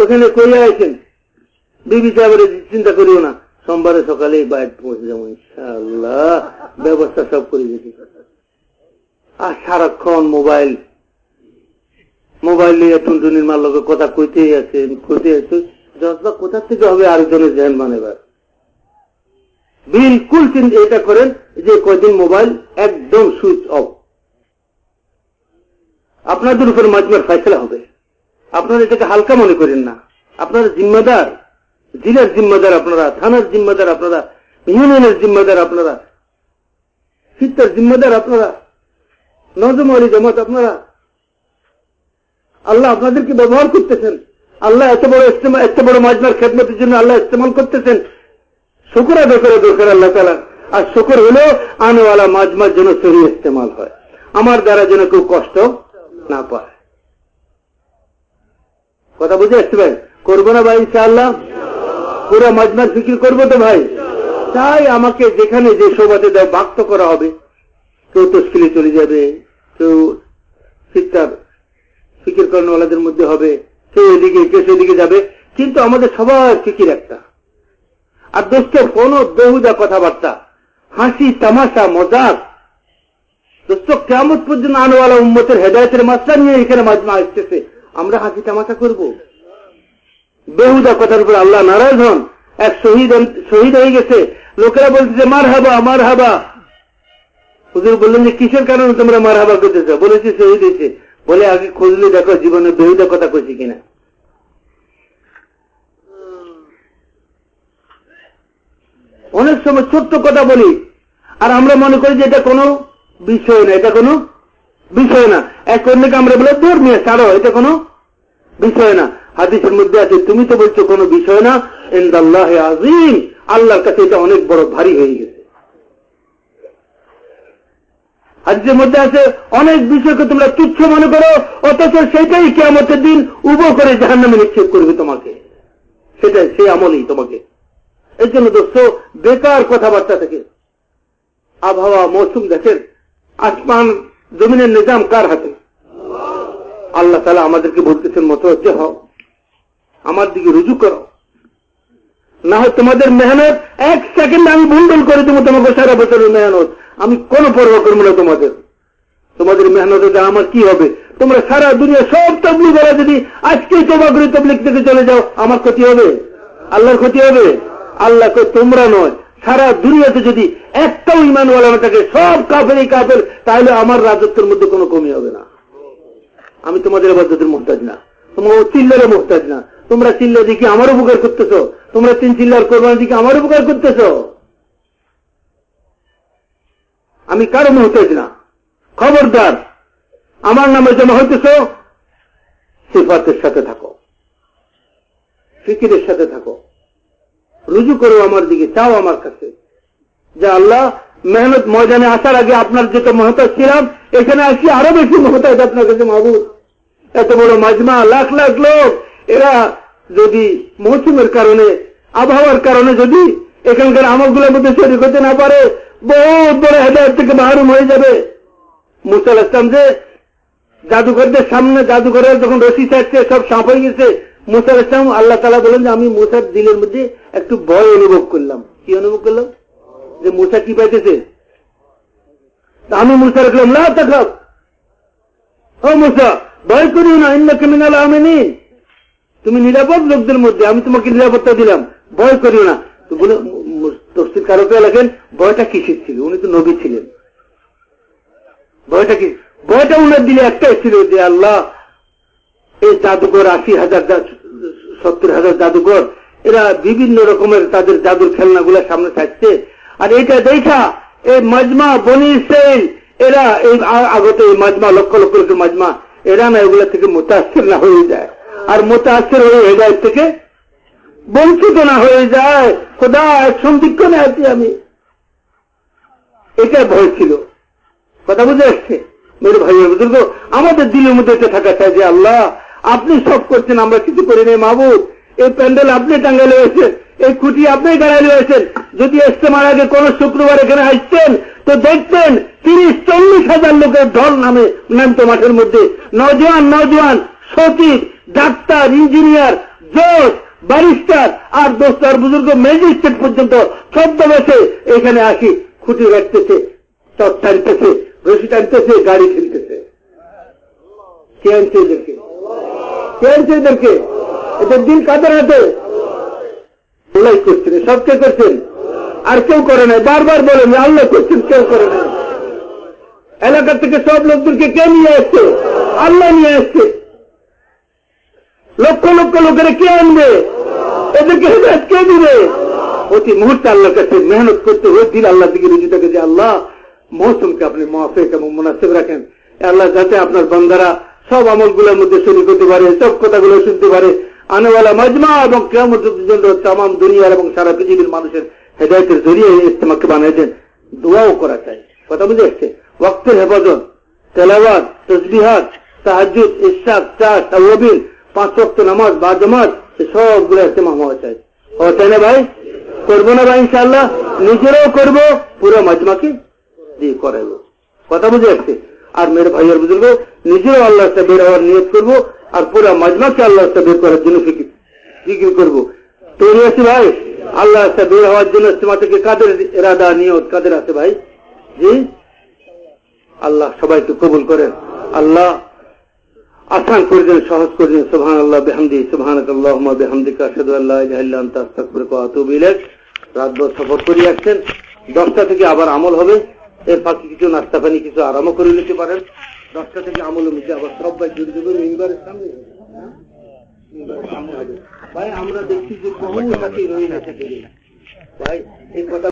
ওখানে কইয়া আছেন বিবি সাহেবের চিন্তা করিও না। সোমবারে সকালে বাইরে পৌঁছে যাব, ইনশাআল্লাহ। ব্যবস্থা সব করে দিতে আর সারাক্ষণ মোবাইল। মোবাইল নিয়ে টুনটুনির মার লোকের কথা কইতেই আছে কইতে আছে। জজবা কোথা থেকে হবে আরেকজনের জেন মানেবার বিলকুল এটা করেন যে কয়দিন মোবাইল একদম সুইচ অফ। আপনাদের উপর মাজমার ফয়সলা হবে। আপনারা এটাকে হালকা মনে করেন না। আপনারা জিম্মাদার, জেলার জিম্মাদার আপনারা, থানার জিম্মাদার আপনারা, ইউনিয়নের জিম্মাদার আপনারা শিক্ষার জিম্মাদার আপনারা, নজম আলী জামাত আপনারা। আল্লাহ আপনাদেরকে ব্যবহার করতেছেন। আল্লাহ এত বড় ইস্তেমা, এত বড় মাজমার খেদমতের জন্য আল্লাহ ইস্তেমাল করতেছেন। শুকুর আদায় করে দরকার আল্লাহ তালা আর শুকুর হলো আনেওয়ালা মাজমার জন্য সহি ইস্তেমাল হয়। আমার দ্বারা যেন কেউ কষ্ট না পায়। কথা বুঝে আসছে ভাই করব না ভাই, ইনশাআল্লাহ। পুরো মাজমার ফিকির করব তো ভাই। তাই আমাকে যেখানে যে সৌবাদে দেয় বাক্ত করা হবে। কেউ তস্কিলে চলে যাবে, কেউ শিক্ষার ফিকির কর্ণওয়ালাদের মধ্যে হবে, কেউ এদিকে, কেউ সেদিকে যাবে। কিন্তু আমাদের সবার ফিকির একটা। আর দোস্তের কোন বেহুদা কথাবার্তা, হাসি, তামাশা, মজাক। দোস্ত কেমন পর্যন্ত আনওয়ালা উম্মতের হেদায়তের মাত্রা নিয়ে এখানে মাজমা আসতেছে। আমরা হাসি তামাশা করব। বেহুদা কথার উপর আল্লাহ নারাজ হন। এক শহীদ শহীদ হয়ে গেছে। লোকেরা বলতেছে মার হাবা মার হাবা হুজুর বললেন যে, কিসের কারণে তোমরা মার হাবা করতেছ? বলেছি, শহীদ হয়েছে। বলে, আগে খুঁজলে দেখো জীবনে বেহুদা কথা কইছি কিনা। অনেক সময় ছোট্ট কথা বলি, আর আমরা মনে করি যে এটা কোনো বিষয় না, এটা কোনো বিষয় না। এক অন্যকে আমরা বলে, দূর নিয়ে ছাড়ো, এটা কোনো বিষয় না। হাদিসের মধ্যে আছে, তুমি তো বলছো কোনো বিষয় না? ইন্দাল্লাহ আজিম আল্লাহর কাছে এটা অনেক বড় ভারী হয়ে গেছে। হাদিসের মধ্যে আছে, অনেক বিষয়কে তোমরা তুচ্ছ মনে করো, অথচ সেটাই কেমতের দিন উব করে জাহান নামে নিক্ষেপ করবে তোমাকে। সেটাই সেই আমলই তোমাকে। এই জন্য দোস্ত, বেকার কথাবার্তা থেকে আবহাওয়া, মৌসুম দেখেন, আসমান, জমিনের নিজাম কার হাতে? আল্লাহ তালা আমাদেরকে বলতেছেন মতোজ্জে হও, আমার দিকে রুজু করো। না হয় তোমাদের মেহনত এক সেকেন্ড আমি ভুল করে দেবো তোমাকে সারা বছরের মেহনত। আমি কোন পরোয়া করব না তোমাদের। তোমাদের মেহনতে আমার কি হবে? তোমরা সারা দুনিয়া সব তবলি বেলা যদি আজকেই তোমা করে তবলিক থেকে চলে যাও, আমার ক্ষতি হবে? আল্লাহর ক্ষতি হবে? আল্লাহকে তোমরা নয়। সারা দুনিয়াতে যদি একটাও ইমানওয়ালা থাকে, সব কাফের, তাহলে আমার রাজত্বের মধ্যে কোনো কমি হবে না। আমি তোমাদের আবাদতের মোহতাজ না। তোমার চিল্লারে মোহতাজ না। তোমরা চিল্লা দিকে আমার উপকার করতেছ। তোমরা তিন চিল্লার কোরবানি দিকে আমার উপকার করতেছ। আমি কারও মোহতাজ না। খবরদার, আমার নামে জমা হইতেছ, সিফাতের সাথে থাকো। ফিকিরের সাথে থাকো। রুজু করো আমার দিকে, চাও আমার কাছে। যে আল্লাহ মেহনত ময়দানে আসার আগে আপনার যেটা মহতাজ ছিলাম, এখানে আসি আরও বেশি মহতাজ আপনার কাছে মাহবুব। এত বড় মাজমা, লাখ লাখ লোক। এরা যদি মৌসুমের কারণে, আবহাওয়ার কারণে যদি এখানকার আমলগুলোর মধ্যে শরীর হতে না পারে, বহুত বড় হেদায়ত থেকে মাহরুম হয়ে যাবে। মুসাল ইসলাম যে জাদুঘরদের সামনে জাদুঘরের যখন রশি থাকছে সব সাপ হয়ে গেছে মুসার ইসলাম আল্লাহ তালা বলেন যে, আমি মুসার দিলের মধ্যে একটু ভয় অনুভব করলাম। কি অনুভব করলাম? যে মুসা কি পাইতেছে? আমি মুসা রাখলাম না তাকাব ও মুসা ভয় করিও না ইন্না কেমিনাল আমেনি তুমি নিরাপদ লোকদের মধ্যে, আমি তোমাকে নিরাপত্তা দিলাম। ভয় করিও না। তো বলে তফসিল কারকে লেখেন ভয়টা কিসের ছিল? উনি তো নবী ছিলেন। ভয়টা কি? ভয়টা উনার দিলে একটাই ছিল যে আল্লাহ, এই জাদুঘর, আশি হাজার সত্তর হাজার জাদুঘর, এরা বিভিন্ন রকমের তাদের জাদুর খেলনাগুলা সামনে থাকছে। আর এটা দেখা, এই মাজমা, বনি সেল এরা এই আগত এই মাজমা, লক্ষ লক্ষ লক্ষ মাজমা এরা না এগুলা থেকে মোতাস্তের না হয়ে যায়। আর মোতাস্তের হয়ে হেদায়ত থেকে বঞ্চিত না হয়ে যায়। খোদা সন্দিক্ষণে আছি আমি। এটা ভয় ছিল। কথা বুঝে আসছে? মেরে ভাই, বুজুর্গ, আমাদের দিলের মধ্যে এটা থাকা চাই যে আল্লাহ, আপনি সব করছেন, আমরা কিছু করি নাই, মাহবুব। এই প্যান্ডেল আপনি টাঙ্গালে হয়েছেন এই খুঁটি আপনি গাড়াইলে হয়েছেন যদি ইস্তেমার আগে কোন শুক্রবার এখানে আসছেন তো দেখতেন তিরিশ, চল্লিশ হাজার লোকের ঢল নামে, নামতো মাঠের মধ্যে। নজওয়ান নজওয়ান সচিব ডাক্তার, ইঞ্জিনিয়ার, জজ, ব্যারিস্টার আর দোস্তার বুজুর্গ ম্যাজিস্ট্রেট পর্যন্ত ছদ্মবেশে এখানে আসি। খুঁটি রাখতেছে চট টানতেছে, রশি টানতেছে, গাড়ি খেলতেছে। কে আনছে এদেরকে? কে আনছে এদেরকে? এদের দিন কাদের হাতে? ওলাই করছেন সব কে করছেন? আর কেউ করে নাই, বারবার বলেন আল্লাহ করছেন, কেউ করে নাই। এলাকা থেকে সব লোকদেরকে কে নিয়ে আসছে? আল্লাহ নিয়ে আসছে। লক্ষ লক্ষ লোকেরা কে আনবে? এদেরকে হেদায়ত কে দিবে? অতি মুহূর্তে আল্লাহর কাছে মেহনত করতে ওই দিন আল্লাহ দিকে রুজু থাকে যে আল্লাহ, মৌসুমকে আপনি মাফেক এবং মুনাসিব রাখেন। আল্লাহ যাতে আপনার বন্দারা সব আমলগুলোর মধ্যে শরীর করতে পারে, সব কথাগুলো শুনতে পারে আনেওয়ালা মজমা এবং কেমতের জন্য তাম দুনিয়ার এবং সারা পৃথিবীর মানুষের হেদায়তের জড়িয়ে ইস্তেমাকে বানিয়েছেন দোয়াও করা চাই। কথা বুঝে আসছে ওয়াক্তের হেফাজত, তেলাওয়াত, তসবিহাত তাহাজুদ ইশাক চাষ আবিন পাঁচ ওয়াক্ত নামাজ বা জামাত সবগুলো ইস্তেমা হওয়া চাই। ও তাই না ভাই? করব না ভাই ইনশাল্লাহ নিজেরাও করব, পুরো মজমাকে দিয়ে করাইবো। কথা বুঝে আসছে আর মেরে ভাইয়ের বুজুর্গ নিজেও আল্লাহ বের হওয়ার নিয়োগ করব আর পুরো মজমাকে আল্লাহ সাথে বের করার জন্য ফিকির করব? তৈরি আছি ভাই। আল্লাহ সাথে বের হওয়ার জন্য ইস্তেমা থেকে কাদের এরাদা, নিয়ত কাদের আছে ভাই? জি? আল্লাহ সবাইকে কবুল করেন। আল্লাহ আসান করে দেন, সহজ করে দেন। সুবহান আল্লাহ বেহামদি সুবহান আল্লাহ বেহামদিকা আতুবু ইলাইক। রাতভর সফর করে আসছেন। দশটা থেকে আবার আমল হবে। এর ফাঁকে কিছু নাস্তা পানি কিছু আরামও করে নিতে পারেন। দশটা থেকে আমলের মধ্যে আবার সবাই জুড়ে দেবেন মেম্বারের সামনে? ভাই, আমরা দেখছি যে বহু সাথী রয়ে গেছে। ভাই, এই কথা